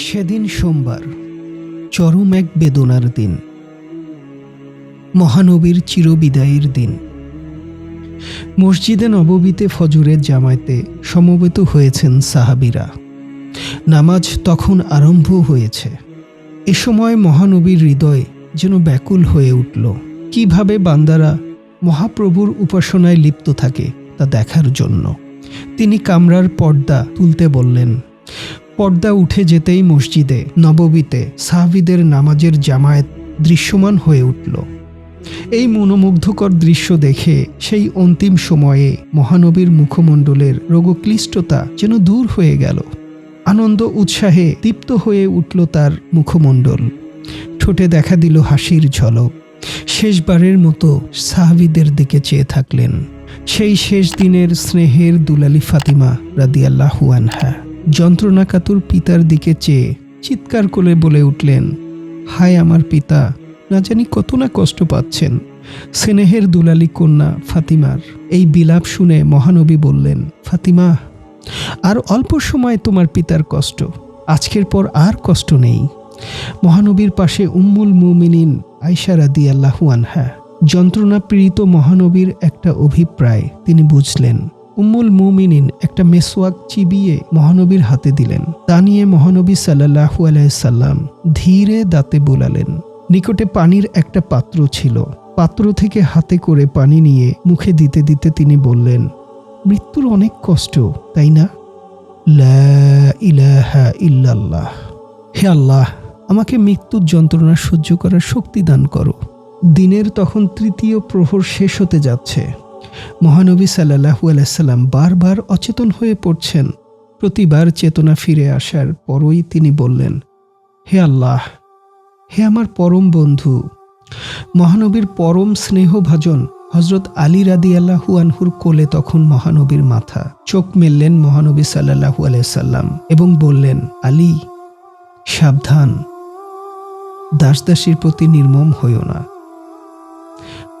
সেদিন সোমবার, চরম এক বেদনার দিন, মহানবীর চিরবিদায়ের দিন। মসজিদে নববীতে ফজরের জামায়াতে সমবেত হয়েছেন সাহাবিরা। নামাজ তখন আরম্ভ হয়েছে। এ সময় মহানবীর হৃদয় যেন ব্যাকুল হয়ে উঠল। কীভাবে বান্দারা মহাপ্রভুর উপাসনায় লিপ্ত থাকে তা দেখার জন্য। তিনি কামরার পর্দা তুলতে বললেন পর্দা উঠে যেতেই মসজিদে, নববীতে সাহাবিদের নামাজের জামায়াত দৃশ্যমান হয়ে উঠল। এই মনোমুগ্ধকর দৃশ্য দেখে সেই অন্তিম সময়ে মহানবীর মুখমণ্ডলের রোগক্লিষ্টতা যেন দূর হয়ে গেল। আনন্দ উৎসাহে তৃপ্ত হয়ে উঠল তার মুখমণ্ডল। ঠোঁটে দেখা দিল হাসির ঝলক। শেষবারের মতো সাহাবিদের দিকে চেয়ে থাকলেন। সেই শেষ দিনের স্নেহের দুলালি ফাতিমা রাদিয়াল্লাহু আনহা। যন্ত্রণাকাতুর পিতার দিকে চেয়ে চিৎকার করে বলে উঠলেন, হায় আমার পিতা, না জানি কত না কষ্ট পাচ্ছেন। স্নেহের দুলালি কন্যা ফাতিমার এই বিলাপ শুনে মহানবী বললেন, ফাতিমা, আর অল্প সময় তোমার পিতার কষ্ট, আজকের পর আর কষ্ট নেই। মহানবীর পাশে উম্মুল মুমিনিন আয়সা রাদি আল্লাহু আনহা যন্ত্রণা পীড়িত মহানবীর একটা অভিপ্রায় তিনি বুঝলেন উম্মুল মুমিনিন একটা মেসওয়াক চিবিয়ে মহানবীর হাতে দিলেন। তা নিয়ে মহানবী সাল্লাহু আলাইসাল্লাম ধীরে দাঁতে বোলালেন। নিকটে পানির একটা পাত্র ছিল। পাত্র থেকে হাতে করে পানি নিয়ে মুখে দিতে দিতে তিনি বললেন, মৃত্যুর অনেক কষ্ট, তাই না? ইলাহা ইল্লাল্লাহ। হে আল্লাহ, আমাকে মৃত্যুর যন্ত্রণা সহ্য করার শক্তি দান করো। দিনের তখন তৃতীয় প্রহর শেষ হতে যাচ্ছে। মহানবী সাল্লাহু আলাইসাল্লাম বারবার অচেতন হয়ে পড়ছেন। প্রতিবার চেতনা ফিরে আসার পরই তিনি বললেন, হে আল্লাহ, হে আমার পরম বন্ধু, মহানবীর পরম স্নেহভাজন হজরত আলী রাদি আল্লাহু আনহুর কোলে তখন মহানবীর মাথা। চোখ মেললেন মহানবী সাল্লাহু আলাইসাল্লাম এবং বললেন, আলী, সাবধান। দাসদাসীর প্রতি নির্মম হইও না।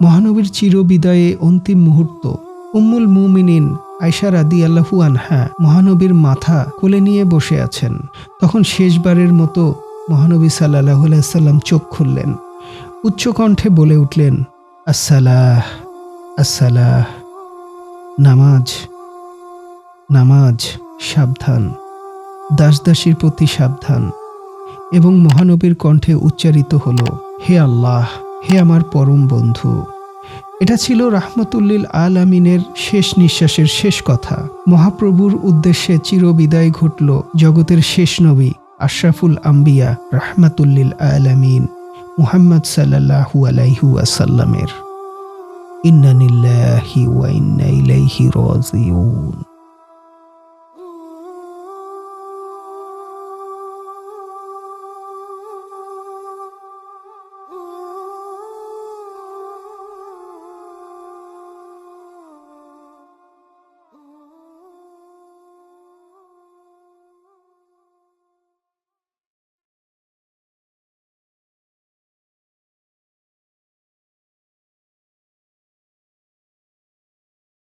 মহানবীর চিরবিদায়ে অন্তিম মুহূর্ত। উম্মুল মুমিনিন আয়সা রাদি আল্লাহু আনহা মহানবীর মাথা কোলে নিয়ে বসে আছেন। তখন শেষবারের মতো মহানবী সাল্লাহ সাল্লাম চোখ খুললেন। উচ্চকণ্ঠে বলে উঠলেন, আসসালাহ আসসালাহ। নামাজ নামাজ সাবধান। দাসদাসীর প্রতি সাবধান। এবং মহানবীর কণ্ঠে উচ্চারিত হল, হে আল্লাহ। হে আমার পরম বন্ধু, এটা ছিল রাহমতুল্লিল আল আমিনের শেষ নিঃশ্বাসের শেষ কথা। মহাপ্রভুর উদ্দেশ্যে চিরবিদায় ঘটল জগতের শেষ নবী আশরাফুল আম্বিয়া রাহমাতুল্লিল আলামিন মুহাম্মদ সাল্লাহু আলাইহু আসাল্লামের ইন্নানিল্লাহি ওয়া ইন্না ইলাইহি রাজিউন।